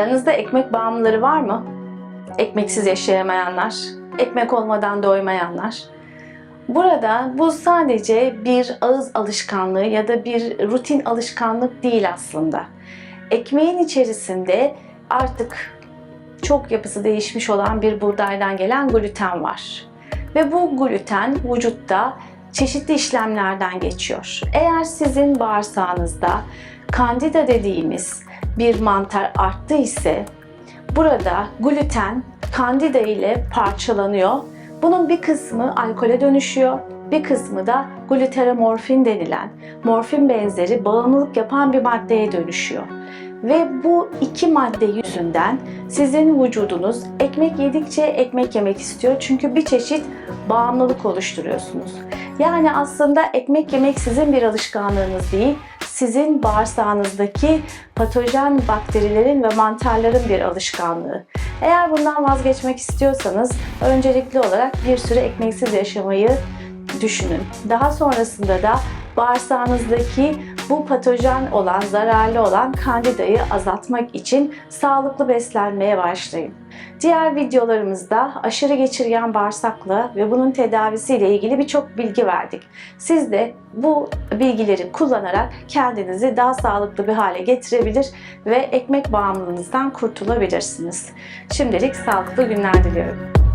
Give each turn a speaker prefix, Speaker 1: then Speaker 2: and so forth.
Speaker 1: Aranızda ekmek bağımlıları var mı? Ekmeksiz yaşayamayanlar, ekmek olmadan doymayanlar. Burada bu sadece bir ağız alışkanlığı ya da bir rutin alışkanlık değil aslında. Ekmeğin içerisinde artık çok yapısı değişmiş olan bir buğdaydan gelen gluten var. Ve bu gluten vücutta çeşitli işlemlerden geçiyor. Eğer sizin bağırsağınızda kandida dediğimiz bir mantar arttı ise burada gluten kandida ile parçalanıyor. Bunun bir kısmı alkole dönüşüyor, bir kısmı da gluteramorfin denilen morfin benzeri bağımlılık yapan bir maddeye dönüşüyor. Ve bu iki madde yüzünden sizin vücudunuz ekmek yedikçe ekmek yemek istiyor. Çünkü bir çeşit bağımlılık oluşturuyorsunuz. Yani aslında ekmek yemek sizin bir alışkanlığınız değil, sizin bağırsağınızdaki patojen bakterilerin ve mantarların bir alışkanlığı. Eğer bundan vazgeçmek istiyorsanız öncelikli olarak bir süre ekmeksiz yaşamayı düşünün. Daha sonrasında da bağırsağınızdaki bu patojen olan, zararlı olan kandidayı azaltmak için sağlıklı beslenmeye başlayın. Diğer videolarımızda aşırı geçirgen bağırsakla ve bunun tedavisiyle ilgili birçok bilgi verdik. Siz de bu bilgileri kullanarak kendinizi daha sağlıklı bir hale getirebilir ve ekmek bağımlılığınızdan kurtulabilirsiniz. Şimdilik sağlıklı günler diliyorum.